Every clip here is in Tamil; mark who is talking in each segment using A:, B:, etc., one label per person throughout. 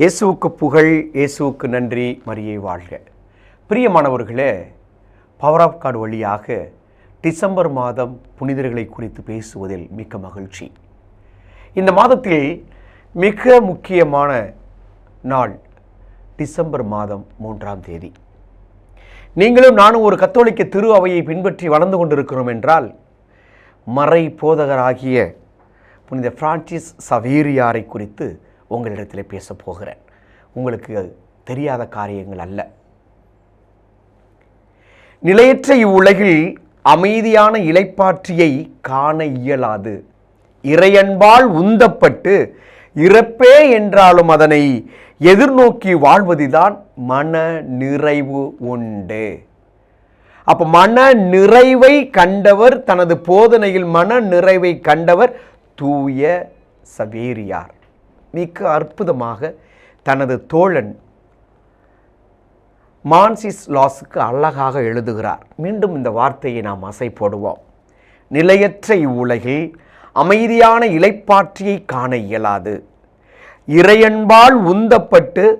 A: இயேசுவுக்கு புகழ் இயேசுவுக்கு நன்றி மரியை வாழ்க. பிரியமானவர்களே பவர் ஆஃப் கார்டு வழியாக டிசம்பர் மாதம் புனிதர்களை குறித்து பேசுவதில் மிக்க மகிழ்ச்சி. இந்த மாதத்தில் மிக முக்கியமான நாள் டிசம்பர் மாதம் மூன்றாம் தேதி. நீங்களும் நானும் ஒரு கத்தோலிக்க திரு அவையை பின்பற்றி வளர்ந்து கொண்டிருக்கிறோம் என்றால் மறை போதகராகிய புனித பிரான்சிஸ் சவேரியாரை குறித்து உங்களிடத்தில் பேசப் போகிறேன். உங்களுக்கு அது தெரியாத காரியங்கள் அல்ல. நிலையற்ற இவ்வுலகில் அமைதியான இலைப்பாற்றியை காண இயலாது. இறையன்பால் உந்தப்பட்டு இறப்பே என்றாலும் அதனை எதிர்நோக்கி வாழ்வதுதான் மன நிறைவு உண்டு. அப்போ மன நிறைவை கண்டவர் தனது போதனையில் மன நிறைவை கண்டவர் தூய சவேரியார். மிக அற்புதமாக தனது தோழன் மான்சிஸ் லாஸுக்கு அழகாக எழுதுகிறார். மீண்டும் இந்த வார்த்தையை நாம் அசை போடுவோம். நிலையற்ற இவ்வுலகில் அமைதியான இலைப்பாற்றியை காண இயலாது. இறையன்பால் உந்தப்பட்டு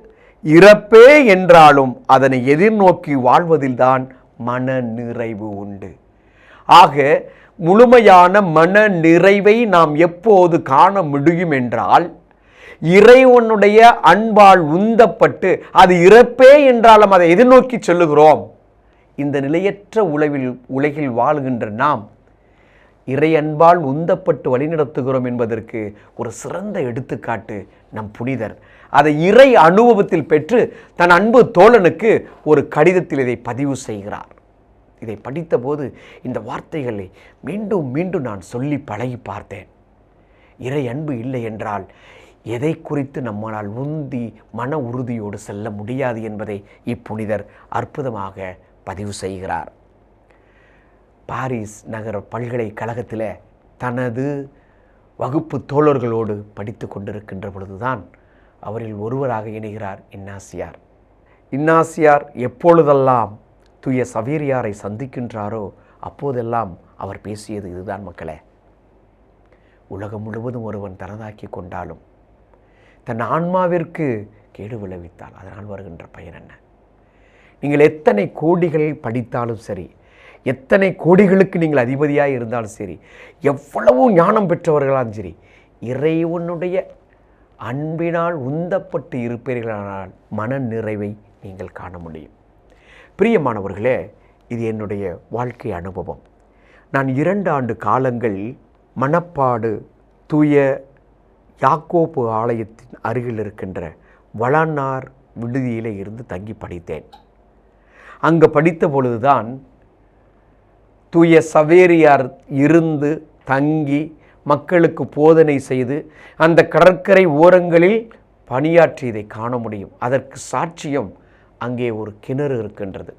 A: இறப்பே என்றாலும் அதனை எதிர்நோக்கி வாழ்வதில்தான் மன நிறைவு உண்டு. ஆக முழுமையான மன நிறைவை நாம் எப்போது காண முடியும் என்றால் இறைவனுடைய அன்பால் உந்தப்பட்டு அது இறப்பே என்றாலும் அதை எதிர்நோக்கி சொல்லுகிறோம். இந்த நிலையற்ற உலகில் உலகில் வாழுகின்ற நாம் இறை அன்பால் உந்தப்பட்டு வழிநடத்துகிறோம் என்பதற்கு ஒரு சிறந்த எடுத்துக்காட்டு நம் புனிதர். அதை இறை அனுபவத்தில் பெற்று தன் அன்பு தோழனுக்கு ஒரு கடிதத்தில் இதை பதிவு செய்கிறார். இதை படித்தபோது இந்த வார்த்தைகளை மீண்டும் மீண்டும் நான் சொல்லி பழகி பார்த்தேன். இறை அன்பு இல்லை என்றால் எதை குறித்து நம்மால் உந்தி மன உறுதியோடு செல்ல முடியாது என்பதை இப்புனிதர் அற்புதமாக பதிவு செய்கிறார். பாரிஸ் நகர பல்கலைக்கழகத்தில் தனது வகுப்பு தோழர்களோடு படித்து கொண்டிருக்கின்ற பொழுதுதான் அவரில் ஒருவராக இணைகிறார் இன்னாசியார். இன்னாசியார் எப்பொழுதெல்லாம் தூய சவேரியாரை சந்திக்கின்றாரோ அப்போதெல்லாம் அவர் பேசியது இதுதான் மக்களே. உலகம் முழுவதும் ஒருவன் தனதாக்கி கொண்டாலும் தன் ஆன்மாவிற்கு கேடு விளைவித்தால் அதனால் வருகின்ற பயன் என்ன? நீங்கள் எத்தனை கோடிகள் படித்தாலும் சரி எத்தனை கோடிகளுக்கு நீங்கள் அதிபதியாக இருந்தாலும் சரி எவ்வளவு ஞானம் பெற்றவர்களாலும் சரி இறைவனுடைய அன்பினால் உந்தப்பட்டு இருப்பீர்களானால் மன நிறைவை நீங்கள் காண முடியும். பிரியமானவர்களே இது என்னுடைய வாழ்க்கை அனுபவம். நான் இரண்டு ஆண்டு காலங்கள் மணப்பாடு தூய யாக்கோப்பு ஆலயத்தின் அருகில் இருக்கின்ற வளனார் விடுதியில் இருந்து தங்கி படித்தேன். அங்கே படித்த பொழுதுதான் தூய சவேரியார் இருந்து தங்கி மக்களுக்கு போதனை செய்து அந்த கடற்கரை ஓரங்களில் பணியாற்றியதை காண முடியும். அதற்கு சாட்சியம் அங்கே ஒரு கிணறு இருக்கின்றது.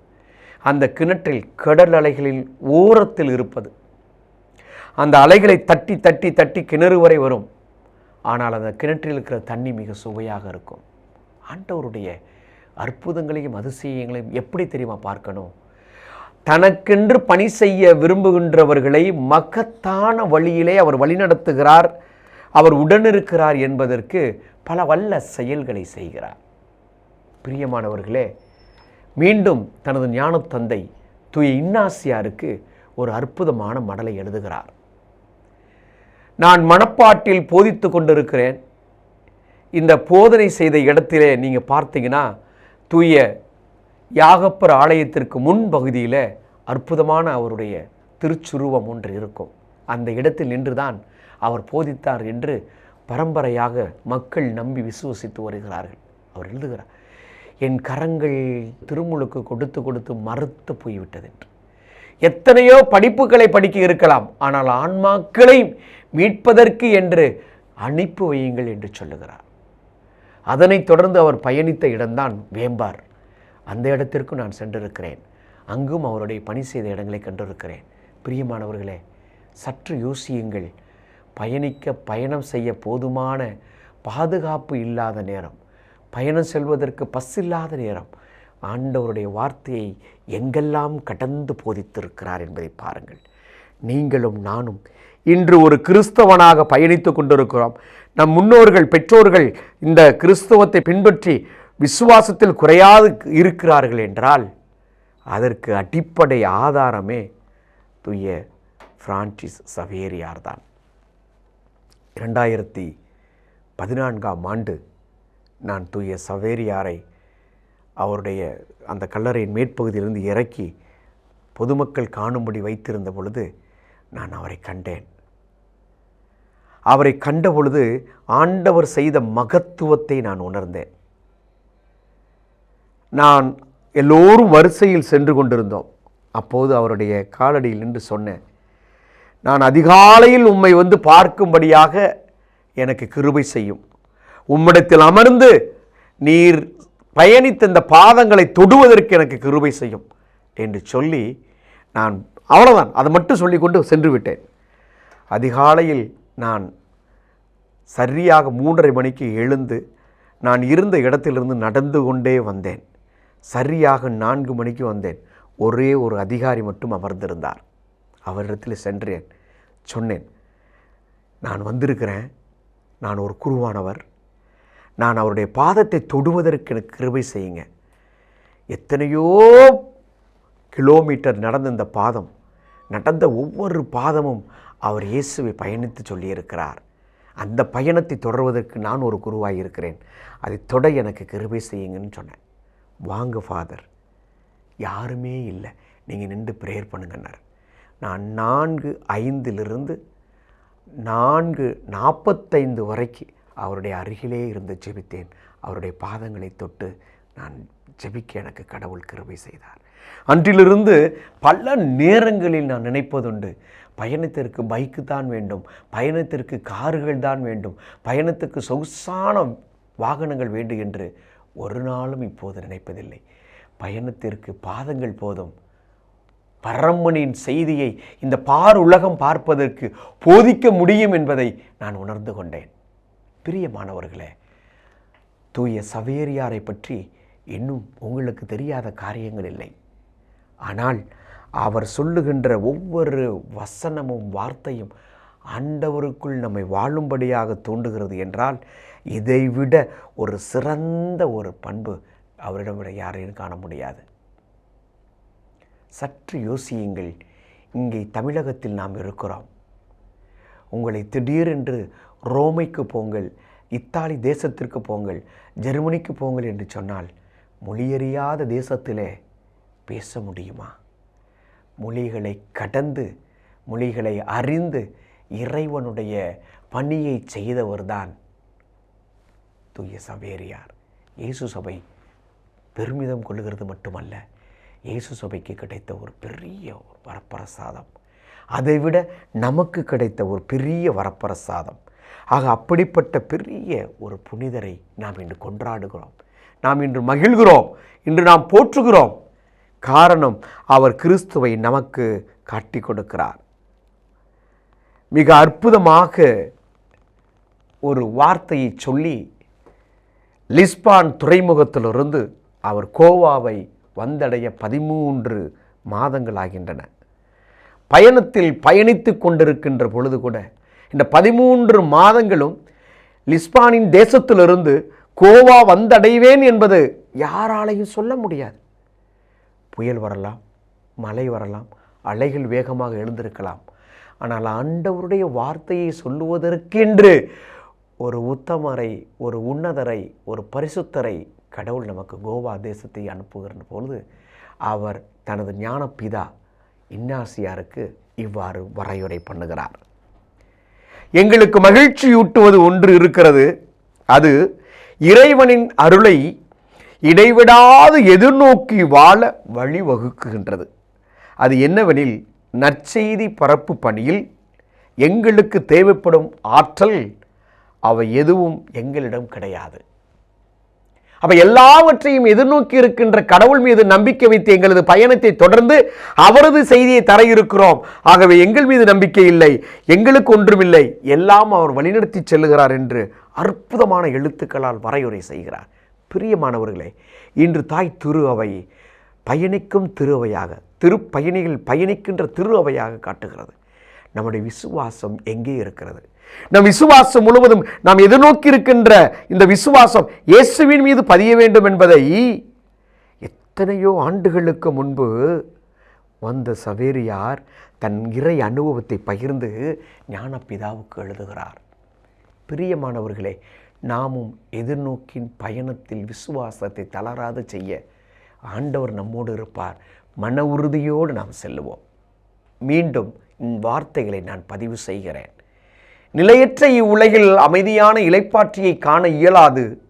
A: அந்த கிணற்றில் கடல் அலைகளில் ஓரத்தில் இருப்பது. அந்த அலைகளை தட்டி தட்டி தட்டி கிணறு வரை வரும். ஆனால் அந்த கிணற்றில் இருக்கிற தண்ணி மிக சுவையாக இருக்கும். ஆண்டவருடைய அற்புதங்களையும் அதிசயங்களையும் எப்படி தெரியுமா பார்க்கணும்? தனக்கென்று பணி செய்ய விரும்புகின்றவர்களை மகத்தான வழியிலே அவர் வழிநடத்துகிறார். அவர் உடனிருக்கிறார் என்பதற்கு பல வல்ல செயல்களை செய்கிறார். பிரியமானவர்களே மீண்டும் தனது ஞானத்தந்தை தூய இன்னாசியாருக்கு ஒரு அற்புதமான மடலை எழுதுகிறார். நான் மனப்பாட்டில் போதித்து கொண்டிருக்கிறேன். இந்த போதனை செய்த இடத்திலே நீங்கள் பார்த்தீங்கன்னா தூய யாகப்பர் ஆலயத்திற்கு முன் பகுதியில் அற்புதமான அவருடைய திருச்சுருவம் ஒன்று இருக்கும். அந்த இடத்தில் நின்றுதான் அவர் போதித்தார் என்று பரம்பரையாக மக்கள் நம்பி விசுவசித்து வருகிறார்கள். அவர் எழுதுகிறார் என் கரங்கள் திருமுழுக்கு கொடுத்து கொடுத்து மறுத்து போய்விட்டது என்று. எத்தனையோ படிப்புகளை படிக்க இருக்கலாம் ஆனால் ஆன்மாக்களை மீட்பதற்கு என்று அனுப்பி வையுங்கள் என்று சொல்லுகிறார். அதனைத் தொடர்ந்து அவர் பயணித்த இடம்தான் வேம்பார். அந்த இடத்திற்கும் நான் சென்றிருக்கிறேன். அங்கும் அவருடைய பணி செய்த இடங்களை கண்டிருக்கிறேன். பிரியமானவர்களே சற்று யோசியுங்கள். பயணிக்க பயணம் செய்ய போதுமான பாதுகாப்பு இல்லாத நேரம் பயணம் செல்வதற்கு பஸ் இல்லாத நேரம் ஆண்டவருடைய வார்த்தையை எங்கெல்லாம் கடந்து போதித்திருக்கிறார் என்பதை பாருங்கள். நீங்களும் நானும் இன்று ஒரு கிறிஸ்தவனாக பயணித்து கொண்டிருக்கிறோம். நம் முன்னோர்கள் பெற்றோர்கள் இந்த கிறிஸ்தவத்தை பின்பற்றி விசுவாசத்தில் குறையாது இருக்கிறார்கள் என்றால் அதற்கு அடிப்படை ஆதாரமே தூய பிரான்சிஸ் சவேரியார் தான். இரண்டாயிரத்தி பதினான்காம் ஆண்டு நான் தூய சவேரியாரை அவருடைய அந்த கல்லறையின் மேற்பகுதியிலிருந்து இறக்கி பொதுமக்கள் காணும்படி வைத்திருந்த பொழுது நான் அவரை கண்டேன். அவரை கண்ட பொழுது ஆண்டவர் செய்த மகத்துவத்தை நான் உணர்ந்தேன். நான் எல்லோரும் வரிசையில் சென்று கொண்டிருந்தோம். அப்போது அவருடைய காலடியில் நின்று சொன்னேன் நான் அதிகாலையில் உம்மை வந்து பார்க்கும்படியாக எனக்கு கிருபை செய்யும். உம்மிடத்தில் அமர்ந்து நீர் பயணித்த இந்த பாதங்களை தொடுவதற்கு எனக்கு கிருபை செய்யும் என்று சொல்லி நான் அவ்வளோதான் அதை மட்டும் சொல்லிக்கொண்டு சென்று விட்டேன் அதிகாலையில் நான் சரியாக மூன்றரை மணிக்கு எழுந்து நான் இருந்த இடத்திலிருந்து நடந்து கொண்டே வந்தேன். சரியாக நான்கு மணிக்கு வந்தேன். ஒரே ஒரு அதிகாரி மட்டும் அமர்ந்திருந்தார். அவரிடத்தில் சென்றேன். சொன்னேன் நான் வந்திருக்கிறேன். நான் ஒரு குருவானவர். நான் அவருடைய பாதத்தை தொடுவதற்கு எனக்கு கிருபை செய்யுங்க. எத்தனையோ கிலோமீட்டர் நடந்த இந்த பாதம் நடந்த ஒவ்வொரு பாதமும் அவர் இயேசுவை பயணித்து சொல்லியிருக்கிறார். அந்த பயணத்தை தொடர்வதற்கு நான் ஒரு குருவாக இருக்கிறேன். அதை தொட எனக்கு கிருபை செய்யுங்கன்னு சொன்னேன். வாங்க ஃபாதர் யாருமே இல்லை. நீங்கள் நின்று ப்ரேயர் பண்ணுங்கன்னார். நான் நான்கு ஐந்திலிருந்து நான்கு நாற்பத்தைந்து வரைக்கு அவருடைய அருகிலே இருந்து ஜெபித்தேன். அவருடைய பாதங்களை தொட்டு நான் ஜெபிக்க எனக்கு கடவுள் கிருபை செய்தார். அன்றிலிருந்து பல நேரங்களில் நான் நினைப்பதுண்டு. பயணத்திற்கு பைக்கு தான் வேண்டும் பயணத்திற்கு கார்கள் தான் வேண்டும் பயணத்துக்கு சொகுசான வாகனங்கள் வேண்டும் என்று ஒரு நாளும் இப்போது நினைப்பதில்லை. பயணத்திற்கு பாதங்கள் போதும். பரம்மனின் செய்தியை இந்த பார் உலகம் பார்ப்பதற்கு போதிக்க முடியும் என்பதை நான் உணர்ந்து கொண்டேன். பிரியமானவர்களே தூய சவேரியாரை பற்றி இன்னும் உங்களுக்கு தெரியாத காரியங்கள் இல்லை. ஆனால் அவர் சொல்லுகின்ற ஒவ்வொரு வசனமும் வார்த்தையும் ஆண்டவருக்குள் நம்மை வாழும்படியாக தூண்டுகிறது என்றால் இதைவிட ஒரு சிறந்த ஒரு பண்பு அவரிடம் விட யாரையும் காண முடியாது. சற்று யோசியுங்கள் இங்கே தமிழகத்தில் நாம் இருக்கிறோம். உங்களை திடீரென்று ரோமைக்கு போங்கள் இத்தாலி தேசத்திற்கு போங்கள் ஜெர்மனிக்கு போங்கள் என்று சொன்னால் மொழியறியாத தேசத்திலே பேச முடியுமா? மொழிகளை கடந்து மொழிகளை அறிந்து இறைவனுடைய பணியை செய்தவர்தான் தூய சவேரியார் இயேசு சபை பெருமிதம் கொள்கிறது மட்டுமல்ல இயேசு சபைக்கு கிடைத்த ஒரு பெரிய ஒரு வரப்பிரசாதம். அதைவிட நமக்கு கிடைத்த ஒரு பெரிய வரப்பிரசாதம். ஆக அப்படிப்பட்ட பெரிய ஒரு புனிதரை நாம் இன்று கொண்டாடுகிறோம். நாம் இன்று மகிழ்கிறோம். இன்று நாம் போற்றுகிறோம். காரணம் அவர் கிறிஸ்துவை நமக்கு காட்டி கொடுக்கிறார். மிக அற்புதமாக ஒரு வார்த்தையை சொல்லி லிஸ்பான் துறைமுகத்திலிருந்து அவர் கோவாவை வந்தடைய பதிமூன்று மாதங்கள் ஆகின்றன. பயணத்தில் பயணித்து கொண்டிருக்கின்ற பொழுது கூட இந்த பதிமூன்று மாதங்களும் லிஸ்பானின் தேசத்திலிருந்து கோவா வந்தடைவேன் என்பது யாராலையும் சொல்ல முடியாது. புயல் வரலாம் மழை வரலாம் அலைகள் வேகமாக எழுந்திருக்கலாம். ஆனால் ஆண்டவருடைய வார்த்தையை சொல்லுவதற்கென்று ஒரு உத்தமரை ஒரு உன்னதரை ஒரு பரிசுத்தரை கடவுள் நமக்கு கோவா தேசத்தை அனுப்புகிற பொழுது அவர் தனது ஞானப்பிதா இன்னாசியாருக்கு இவ்வாறு வரையுறை பண்ணுகிறார். எங்களுக்கு மகிழ்ச்சியூட்டுவது ஒன்று இருக்கிறது. அது இறைவனின் அருளை இடைவிடாது எதிர்நோக்கி வாழ வழிவகுக்குகின்றது. அது என்னவெனில் நற்செய்தி பரப்பு பணியில் எங்களுக்கு தேவைப்படும் ஆற்றல் அவை எதுவும் எங்களிடம் கிடையாது. அப்ப எல்லாவற்றையும் எதிர்நோக்கி இருக்கின்ற கடவுள் மீது நம்பிக்கை வைத்து எங்களது பயணத்தை தொடர்ந்து அவரது செய்தியை தர இருக்கிறோம். ஆகவே எங்கள் மீது நம்பிக்கை இல்லை எங்களுக்கு ஒன்றுமில்லை. எல்லாம் அவர் வழிநடத்தி செல்லுகிறார் என்று அற்புதமான எழுத்துக்களால் வரையுறை செய்கிறார். பிரியமானவர்களே இன்று தாய் திரு அவை பயணிக்கும் திரு அவையாக திருப்பயணிகள் பயணிக்கின்ற திரு அவையாக காட்டுகிறது. நம்முடைய விசுவாசம் எங்கே இருக்கிறது? நம் விசுவாசம் முழுவதும் நாம் எதிர்நோக்கி இருக்கின்ற இந்த விசுவாசம் இயேசுவின் மீது பதிய வேண்டும் என்பதை எத்தனையோ ஆண்டுகளுக்கு முன்பு வந்த சவேரியார் தன் இறை அனுபவத்தை பகிர்ந்து ஞானப்பிதாவுக்கு எழுதுகிறார். பிரியமானவர்களே நாமும் எதிர்நோக்கின் பயணத்தில் விசுவாசத்தை தளராது செய்ய ஆண்டவர் நம்மோடு இருப்பார். மன உறுதியோடு நாம் செல்லுவோம். மீண்டும் இந்த வார்த்தைகளை நான் பதிவு செய்கிறேன். நிலையற்ற இவ்வுலகில் அமைதியான இலைப்பாற்றியை காண இயலாது.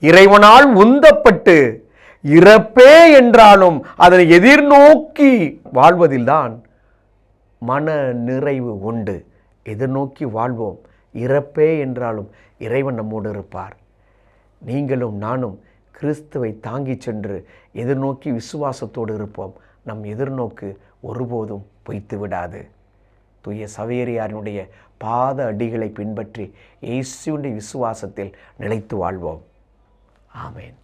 A: இறைவனால் உந்தப்பட்டு இறப்பே என்றாலும் அதனை எதிர்நோக்கி வாழ்வதில்தான் மன நிறைவு உண்டு. எதிர்நோக்கி வாழ்வோம். இறப்பே என்றாலும் இறைவன் நம்மோடு இருப்பார். நீங்களும் நானும் கிறிஸ்துவை தாங்கிச் சென்று எதிர்நோக்கி விசுவாசத்தோடு இருப்போம். நம் எதிர்நோக்கு ஒருபோதும் பொய்த்து விடாது தூய சவேரியாரினுடைய பாத அடிகளை பின்பற்றி இயேசுடைய விசுவாசத்தில் நிலைத்து வாழ்வோம். ஆமேன்.